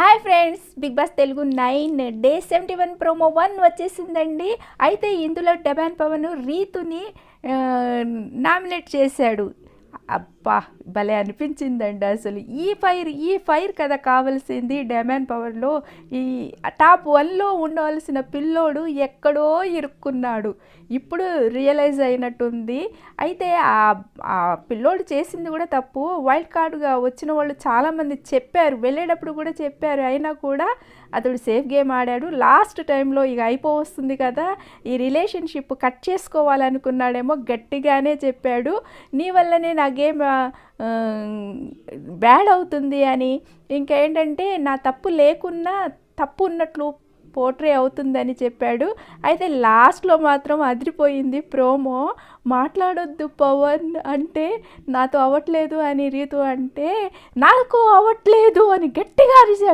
Hi friends Bigg Boss Telugu nine day seventy one promo one వచ్చేసిందండి. అయితే ఇందులో డెబాన్ Pawan రీతుని nominate చేశాడు. అబ్బా భలే అనిపించిందండి అసలు. ఈ ఫైర్ ఈ ఫైర్ కదా కావాల్సింది డెమాన్ పవర్లో. ఈ టాప్ వన్లో ఉండవలసిన పిల్లోడు ఎక్కడో ఇరుక్కున్నాడు. ఇప్పుడు రియలైజ్ అయినట్టుంది. అయితే ఆ ఆ పిల్లోడు చేసింది కూడా తప్పు. వైల్డ్ కార్డుగా వచ్చిన వాళ్ళు చాలామంది చెప్పారు. వెళ్ళేటప్పుడు కూడా చెప్పారు. అయినా కూడా అతడు సేఫ్ గేమ్ ఆడాడు. లాస్ట్ టైంలో ఇక అయిపోవస్తుంది కదా. ఈ రిలేషన్షిప్ కట్ చేసుకోవాలనుకున్నాడేమో గట్టిగానే చెప్పాడు. నీ వల్లనే నా గేమ్ బ్యాడ్ అవుతుంది అని ఇంకేంటంటే నా తప్పు లేకున్నా తప్పు ఉన్నట్లు పోర్ట్రే అవుతుందని చెప్పాడు. అయితే లాస్ట్లో మాత్రం అదిరిపోయింది. ప్రోమో మాట్లాడొద్దు పవన్ అంటే నాతో అవ్వట్లేదు అని రీతు అంటే నాకు అవ్వట్లేదు అని గట్టిగా అరిచాడు.